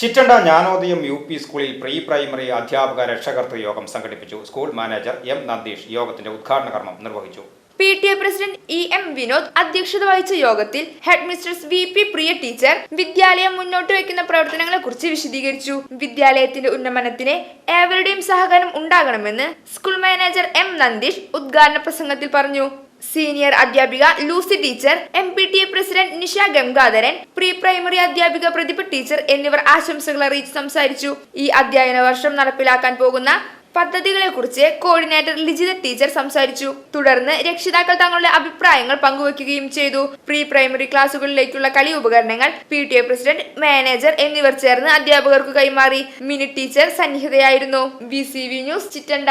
Chittanda Jnanodayam U P സ്കൂളിൽ pre primary അധ്യാപക രക്ഷകർത്തൃ യോഗം സംഘടിപ്പിച്ചു. സ്കൂൾ മാനേജർ എം നന്ദീഷ് യോഗത്തിന്റെ ഉദ്ഘാടന കർമ്മം നിർവഹിച്ചു. P T A president E M Vinod അധ്യക്ഷത വഹിച്ച യോഗത്തിൽ head mistress V P Priya teacher വിദ്യാലയം മുന്നോട്ട് വയ്ക്കുന്ന പ്രവർത്തനങ്ങളെ കുറിച്ച് വിശദീകരിച്ചു. വിദ്യാലയത്തിന്റെ ഉന്നമനത്തിന് ഏവരുടെയും സഹകരണം ഉണ്ടാകണമെന്ന് സ്കൂൾ മാനേജർ എം നന്ദീഷ് ഉദ്ഘാടന പ്രസംഗത്തിൽ പറഞ്ഞു. സീനിയർ അധ്യാപിക Lucy teacher M P T A president Nisha Gangadharan pre primary അധ്യാപിക പ്രതിഭ ടീച്ചർ എന്നിവർ ആശംസകൾ അറിയിച്ച് സംസാരിച്ചു. ഈ അധ്യയന വർഷം നടപ്പിലാക്കാൻ പോകുന്ന പദ്ധതികളെ കുറിച്ച് കോർഡിനേറ്റർ ലിജിത ടീച്ചർ സംസാരിച്ചു. തുടർന്ന് രക്ഷിതാക്കൾ തങ്ങളുടെ അഭിപ്രായങ്ങൾ പങ്കുവയ്ക്കുകയും ചെയ്തു. പ്രീ പ്രൈമറി ക്ലാസുകളിലേക്കുള്ള കളി ഉപകരണങ്ങൾ P T A president manager എന്നിവർ ചേർന്ന് അധ്യാപകർക്ക് കൈമാറി. Mini teacher സന്നിഹിതയായിരുന്നു. V C V news Chittanda.